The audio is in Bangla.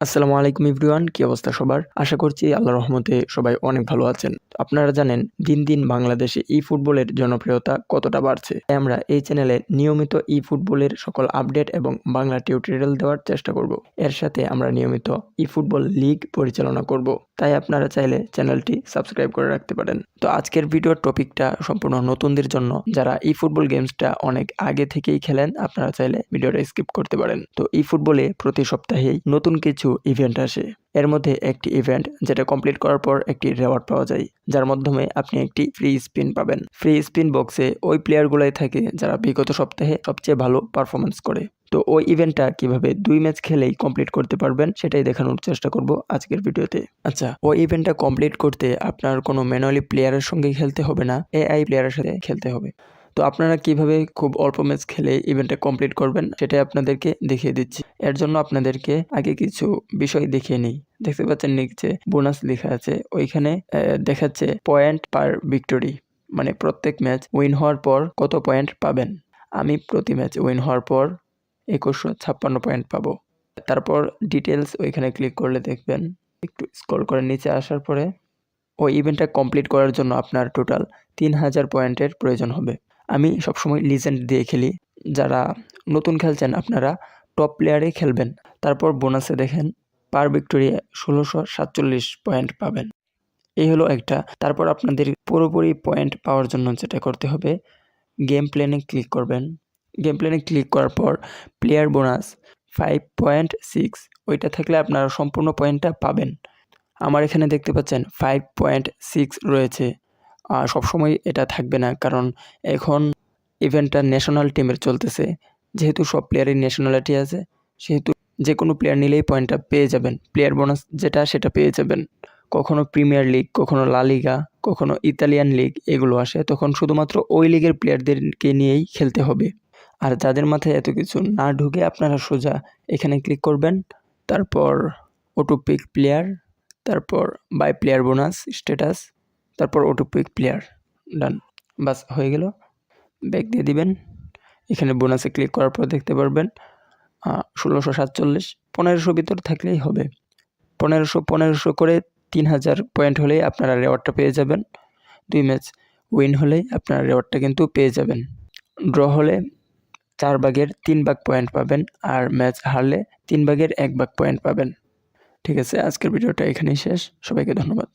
আসসালামু আলাইকুম ইভরিওয়ান কি অবস্থা সবার? আশা করছি আল্লাহ রহমতে সবাই অনেক ভালো আছেন। আপনারা জানেন, দিন দিন বাংলাদেশে ই ফুটবলের জনপ্রিয়তা কতটা বাড়ছে। তাই আমরা এই চ্যানেলে নিয়মিত ই ফুটবলের সকল আপডেট এবং বাংলা টিউটোরিয়াল দেওয়ার চেষ্টা করব। এর সাথে আমরা নিয়মিত ই ফুটবল লিগ পরিচালনা করব। তাই আপনারা চাইলে চ্যানেলটি সাবস্ক্রাইব করে রাখতে পারেন। তো আজকের ভিডিওর টপিকটা সম্পূর্ণ নতুনদের জন্য। যারা ই ফুটবল গেমসটা অনেক আগে থেকেই খেলেন, আপনারা চাইলে ভিডিওটা স্কিপ করতে পারেন। তো ই ফুটবলে প্রতি সপ্তাহেই নতুন কিছু ইভেন্ট আসে। এর মধ্যে একটি ইভেন্ট যেটা কমপ্লিট করার পর একটি রেওয়ার্ড পাওয়া যায়। যার মাধ্যমে আপনি একটি ফ্রি স্পিন পাবেন। ফ্রি স্পিন বক্সে ওই প্লেয়ারগুলাই থাকে যারা বিগত সপ্তাহে সবচেয়ে ভালো পারফরমেন্স করে। তো ওই ইভেন্টটা কীভাবে দুই ম্যাচ খেলেই কমপ্লিট করতে পারবেন সেটাই দেখানোর চেষ্টা করব আজকের ভিডিওতে। আচ্ছা ওই ইভেন্টটা কমপ্লিট করতে আপনার কোনো ম্যানুয়ালি প্লেয়ারের সঙ্গে খেলতে হবে না? এআই প্লেয়ারের সাথে খেলতে হবে। তো আপনারা কীভাবে খুব অল্প ম্যাচ খেলে ইভেন্টটা কমপ্লিট করবেন সেটাই আপনাদেরকে দেখিয়ে দিচ্ছি। এর জন্য আপনাদেরকে আগে কিছু বিষয় দেখিয়ে নিই। দেখতে পাচ্ছেন নিচে বোনাস লেখা আছে। ওইখানে দেখাচ্ছে পয়েন্ট পার ভিক্টোরি মানে প্রত্যেক ম্যাচ উইন হওয়ার পর কত পয়েন্ট পাবেন? আমি প্রতি ম্যাচ উইন হওয়ার পর একুশশো ছাপ্পান্ন পয়েন্ট পাবো। তারপর ডিটেলস ওইখানে ক্লিক করলে দেখবেন। একটু স্ক্রল করে নিচে আসার পরে ওই ইভেন্টটা কমপ্লিট করার জন্য আপনার টোটাল তিন হাজার পয়েন্টের প্রয়োজন হবে। আমি সবসময় লিজেন্ড দিয়ে খেলি। যারা নতুন খেলছেন, আপনারা টপ প্লেয়ারে খেলবেন। তারপর বোনাসে দেখেন পার ভিক্টোরিয়া ষোলোশো সাতচল্লিশ পয়েন্ট পাবেন। এই হলো একটা। তারপর আপনাদের পুরোপুরি পয়েন্ট পাওয়ার জন্য যেটা করতে হবে গেম প্ল্যানে ক্লিক করবেন। গেম প্ল্যানে ক্লিক করার পর player bonus five point six ওইটা থাকলে আপনারা সম্পূর্ণ পয়েন্টটা পাবেন। আমার এখানে দেখতে পাচ্ছেন ফাইভ পয়েন্ট সিক্স রয়েছে। সবসময় এটা থাকবে না। কারণ এখন ইভেন্টটা ন্যাশনাল টিমের চলতেছে। যেহেতু সব প্লেয়ারের ন্যাশনালিটি আছে, সেহেতু যে কোনো প্লেয়ার নিলেই পয়েন্টটা পেয়ে যাবেন। প্লেয়ার বোনাস যেটা, সেটা পেয়ে যাবেন। কখনো প্রিমিয়ার লিগ কখনো লা লিগা কখনো ইতালিয়ান লিগ এগুলো আসে। তখন শুধুমাত্র ওই লিগের প্লেয়ারদেরকে নিয়েই খেলতে হবে। আর যাদের মাথায় এত কিছু না ঢুকে আপনারা সোজা এখানে ক্লিক করবেন। তারপর অটো পিক প্লেয়ার তারপর বাই প্লেয়ার বোনাস স্ট্যাটাস তারপর অটো পিক প্লেয়ার ডান বাস, হয়ে গেল। ব্যাক দিয়ে দিবেন। এখানে বোনাসে ক্লিক করার পর দেখতে পারবেন ষোলোশো সাতচল্লিশ, পনেরোশো ভিতর থাকলেই হবে। পনেরোশো পনেরোশো করে তিন হাজার পয়েন্ট হলেই আপনারা রেওয়ার্ডটা পেয়ে যাবেন। দুই ম্যাচ উইন হলেই আপনারা রেওয়ার্ডটা কিন্তু পেয়ে যাবেন। ড্র হলে চার ভাগের তিন ভাগ পয়েন্ট পাবেন আর ম্যাচ হারলে তিন ভাগের এক ভাগ পয়েন্ট পাবেন। ঠিক আছে, আজকের ভিডিওটা এখানেই শেষ। সবাইকে ধন্যবাদ।